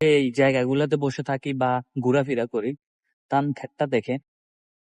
এই জায়গাগুলোতে বসে থাকি বা ঘোরাফেরা করি তান ক্ষেতটা দেখে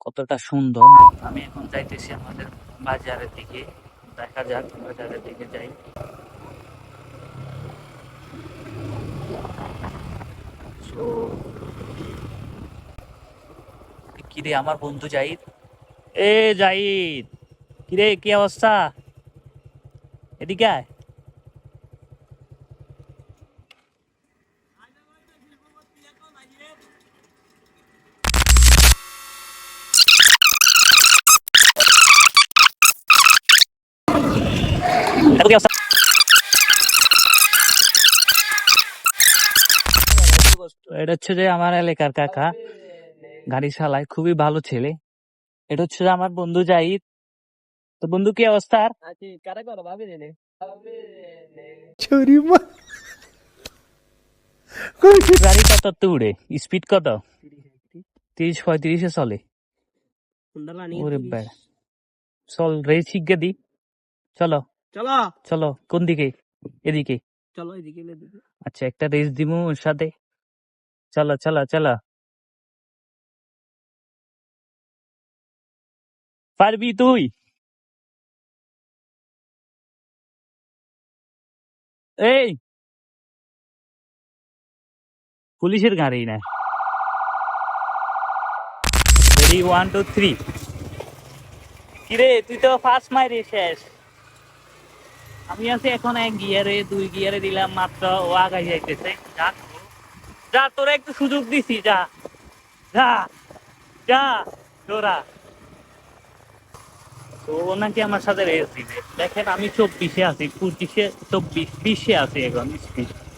কতটা সুন্দর। আমি এখন যাইতেছি আমাদের বাজারের দিকে। দেখা যাক বাজারের দিকে যাই। So, কিরে আমার বন্ধু জাহিদ? এ জাহিদ, কিরে, কি অবস্থা? এদিকে এটা হচ্ছে যে আমার এলাকার কাকা, গাড়ি চালায়, খুবই ভালো ছেলে। এটা হচ্ছে আমার বন্ধু জাহিদ। তো বন্ধু কি অবস্থা আছি। কারা করো ভাবি রে গাড়ি কত তো উড়ে স্পিড কত? তিরিশ পঁয়ত্রিশে চলে। ওরে বেড়া চল রেস শিখে দি। চলো। চলো। চলো কোন দিকে? এদিকে। চলো এদিকে। আচ্ছা একটা রেস দিমু ওর সাথে। চলো চলো চলো। পারবি তুই? এই! পুলিশের গাড়ি না। রেডি ওয়ান টু থ্রি কিরে, তুই তো ফার্স্ট মাইরে শেষ। আমি আছি এখন এক গিয়ারে, দুই গিয়ারে দিলাম মাত্র, ও আগাই যাইতেছে। যা যা, তোরা একটু সুযোগ দিছি, যা। যা যা, তোরা। তো ও নাকি আমার সাথে রেস দিবে। দেখেন, আমি চব্বিশে আছি, পঁচিশে, চব্বিশ, বিশে আছি এখন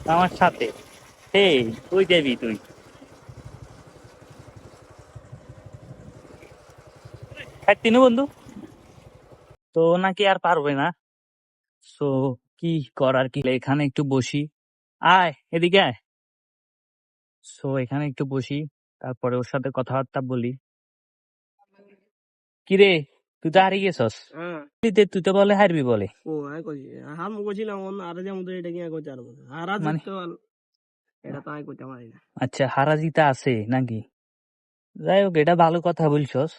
আমার সাথে। এই তুই যাবি তুই। খাইতিনু বন্ধু। তো নাকি আর পারবে না। সো, কি করার কি? এখানে একটু বসি। আয়, এদিকে আয়। সো, এখানে একটু বসি। তারপরে ওর সাথে কথাবার্তা বলি। কিরে? তুই তো হারিয়ে গেছস হ্যাঁ তুই তো বলে হারবি বলে ও আই কইছি হার মু কইছিলাম অন আর যে মধ্যে এটা কি কইতে আর হারা জিততে এটা তো কইতে পারি না আচ্ছা হারা জিতা আছে নাকি যাই হোক এটা ভালো কথা বলছস?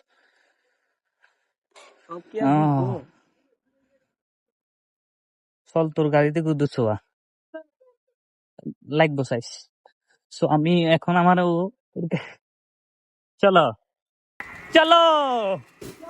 চল তোর গাড়িতে কুদু ছোয়া লাগবো সাইজ সো আমি এখন আমার চলো চলো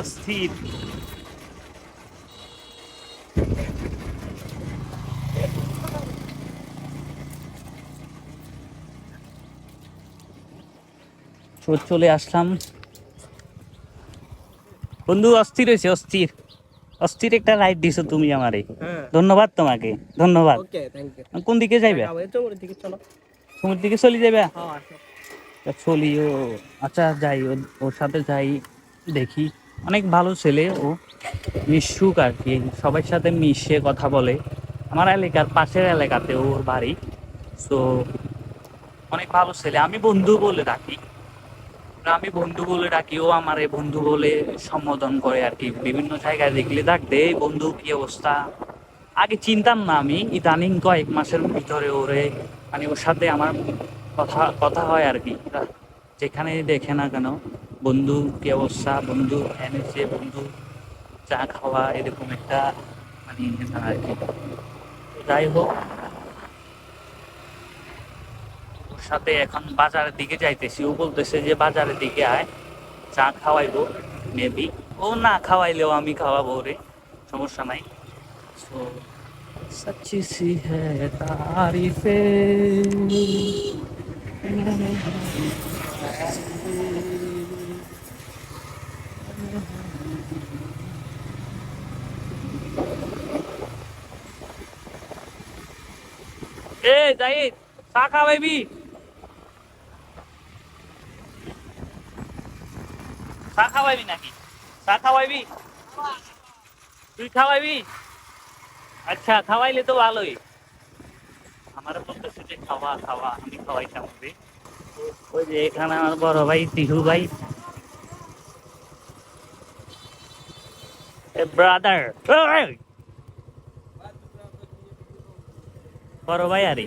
অস্থির চলে আসলাম বন্ধু অস্থির হয়েছে অস্থির। অস্থির একটা রাইড দিছো তুমি আমারে। হ্যাঁ। ধন্যবাদ তোমাকে ধন্যবাদ। ওকে থ্যাংক ইউ কোন দিকে যাইবে? চলো দিকে সমুদ্র দিকে চলে যাবে হ্যাঁ আসো। তা চলি ও আচ্ছা যাই ওর সাথে যাই। দেখি। অনেক ভালো ছেলে ও মিশুক আর কি সবার সাথে মিশে কথা বলে। আমার এলাকার পাশের এলাকাতে ওর বাড়ি। সো অনেক ভালো ছেলে। আমি বন্ধু বলে ডাকি। আমি বন্ধু বলে ডাকি, ও আমার এই বন্ধু বলে সম্বোধন করে আর কি। বিভিন্ন জায়গায় দেখলে ডাক দে, বন্ধু, কি অবস্থা? আগে চিনতাম না আমি, ইদানিং কয়েক মাসের ভিতরে ওরে মানে ওর সাথে আমার কথা কথা হয় আর কি। যেখানে দেখে না কেন। বন্ধু, কি অবস্থা? বন্ধু এনেছে বন্ধু, চা খাওয়া, এরকম একটা মানে আর কি। যাই হোক ওর সাথে এখন বাজারের দিকে যাইতেছি। ও বলতেছে যে বাজারের দিকে আয়, চা খাওয়াইবো মেবি ও না, খাওয়াইলেও আমি খাওয়াবো রে, সমস্যা নাই। সো সচ্চি সি হ্যাঁ Thank you. এ, জাহিদ, চা খাওয়াইবি চা খাওয়াইবি নাকি? চা খাওয়াইবি তুই খাওয়াইবি আচ্ছা খাওয়াইলে তো ভালোই। আমার বলতেছে যে খাওয়া খাওয়া, আমি খাওয়াইতাম ওরে। ওই যে এখানে আমার বড় ভাই, তিহু ভাই। ব্রাদার বড় ভাই আরে